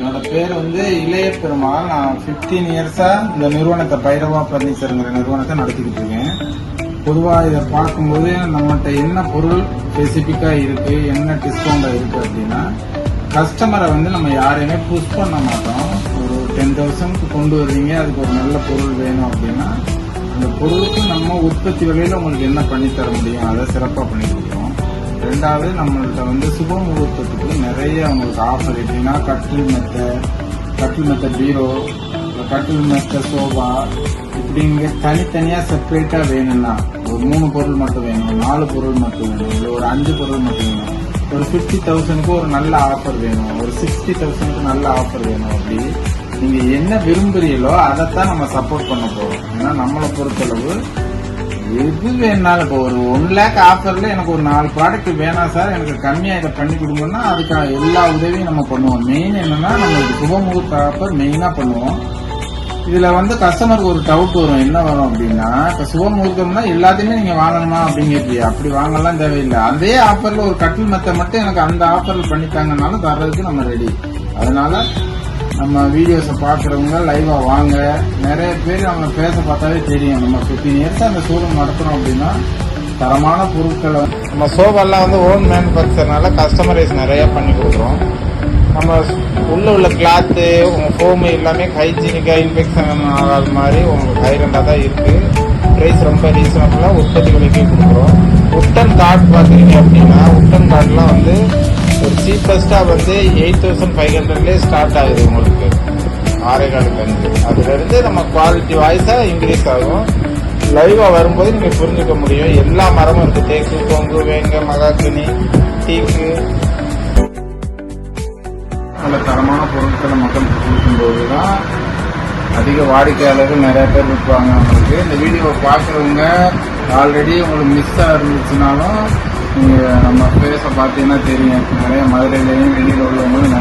என்னோட பேர் வந்து இளைய பெருமாள் நான் 15 இயர்ஸா இந்த நிறுவனத்தை பைரவா பர்னிச்சருங்கிற நிறுவனத்தை நடத்திக்கிட்டு இருக்கேன். பொதுவாக இதை பார்க்கும்போது நம்மகிட்ட என்ன பொருள் ஸ்பெசிஃபிக்காக இருக்கு என்ன டிஸ்கவுண்டாக இருக்கு அப்படின்னா கஸ்டமரை வந்து நம்ம யாரையுமே புஷ் பண்ண மாட்டோம். ஒரு டென் தௌசண்ட்க்கு கொண்டு வர்றீங்க அதுக்கு ஒரு நல்ல பொருள் வேணும் அப்படின்னா அந்த பொருளுக்கு நம்ம உற்பத்தி விலையில் உங்களுக்கு என்ன பண்ணித்தர தர முடியும்? அதை சிறப்பாக பண்ணி கொடுக்கணும் ரெண்டாவது நம்மள்கிட்ட வந்து சுப முகூர்த்தத்துக்கு நிறைய அவங்களுக்கு ஆஃபர் எப்படின்னா கட்டில் மெத்தை கட்டில் மெத்த பீரோ கட்டில் மெத்த சோபா இப்படிங்க தனித்தனியாக செப்பரேட்டாக வேணும்னா ஒரு மூணு பொருள் மட்டும் வேணும் நாலு பொருள் மட்டும் வேணும் இல்லை ஒரு அஞ்சு பொருள் மட்டும் வேணும் ஒரு ஃபிஃப்டி தௌசண்ட்க்கு ஒரு நல்ல ஆஃபர் வேணும் ஒரு சிக்ஸ்டி தௌசண்ட்க்கு நல்ல ஆஃபர் வேணும் அப்படி நீங்கள் என்ன விரும்புகிறீங்களோ அதைத்தான் நம்ம சப்போர்ட் பண்ண போகிறோம் ஏன்னா நம்மளை பொறுத்தளவு எது வேணாலும் இப்போ ஒரு ஒன் லேக் ஆஃபர்ல எனக்கு ஒரு நாலு ப்ராடக்ட் வேணாம் சார் எனக்கு கம்மியா இதை பண்ணி கொடுங்கன்னா அதுக்கான எல்லா உதவியும் நம்ம பண்ணுவோம். மெயின் என்னன்னா நம்மளுக்கு சுபமுகூர்த்த ஆஃபர் மெயினா பண்ணுவோம். இதுல வந்து கஸ்டமருக்கு ஒரு டவுட் வரும். என்ன வரும் அப்படின்னா இப்ப சுபமுகூர்த்தம்னா எல்லாத்தையுமே நீங்க வாங்கணுமா அப்படிங்கிறது அப்படி வாங்கலாம் தேவையில்லை. அதே ஆஃபர்ல ஒரு கட்டில் மெத்தை மட்டும் எனக்கு அந்த ஆஃபர்ல பண்ணித்தாங்கனாலும் தர்றதுக்கு நம்ம ரெடி அதனால நம்ம வீடியோஸை பார்க்குறவங்க லைவாக வாங்க. நிறைய பேர் அவங்க பேச பார்த்தாலே தெரியும். நம்ம ஃபிஃப்டீன் இயர்ஸ் அந்த ஷோரூம் நடத்துறோம் அப்படின்னா தரமான பொருட்களை நம்ம சோபாலாம் வந்து ஓன் மேனுஃபேக்சர்னால கஸ்டமரைஸ் நிறையா பண்ணி கொடுக்குறோம். நம்ம உள்ள உள்ள கிளாத்து உங்கள் ஃபோமு எல்லாமே ஹைஜீனிக்காக இன்ஃபெக்ஷன் ஆகாத மாதிரி உங்களுக்கு ஹைரண்டாக தான் இருக்குது ப்ரைஸ் ரொம்ப ரீசனபுளாக உற்பத்தி விலைக்கு கொடுக்குறோம். உட்டன் காட் பார்க்குறீங்க சீப்பஸ்ட்டாக வந்து எயிட் தௌசண்ட் ஃபைவ் ஹண்ட்ரட்லேயே ஸ்டார்ட் ஆகுது உங்களுக்கு. ஆரே கார்டு அதுலேருந்து நம்ம குவாலிட்டி வாய்ஸாக இன்க்ரீஸ் ஆகும். லைவா வரும்போது நீங்க புரிஞ்சுக்க முடியும். எல்லா மரமும் இருக்கு. தேக்கு கொங்கு வேங்க மகாக்கினி டீக்கு நல்ல தரமான பொருட்களை மக்களுக்கு கொடுக்கும்போது தான் அதிக வாடிக்கையாளர்கள் நிறைய பேர் இருப்பாங்க அவங்களுக்கு இந்த வீடியோவை பார்க்குறவங்க ஆல்ரெடி உங்களுக்கு மிஸ் இருந்துச்சுனாலும் நீங்கள் நம்ம ஃபேஸை பார்த்தீங்கன்னா தெரியும். நிறைய மதுரையிலையும் வெளியில் உள்ளவங்களும்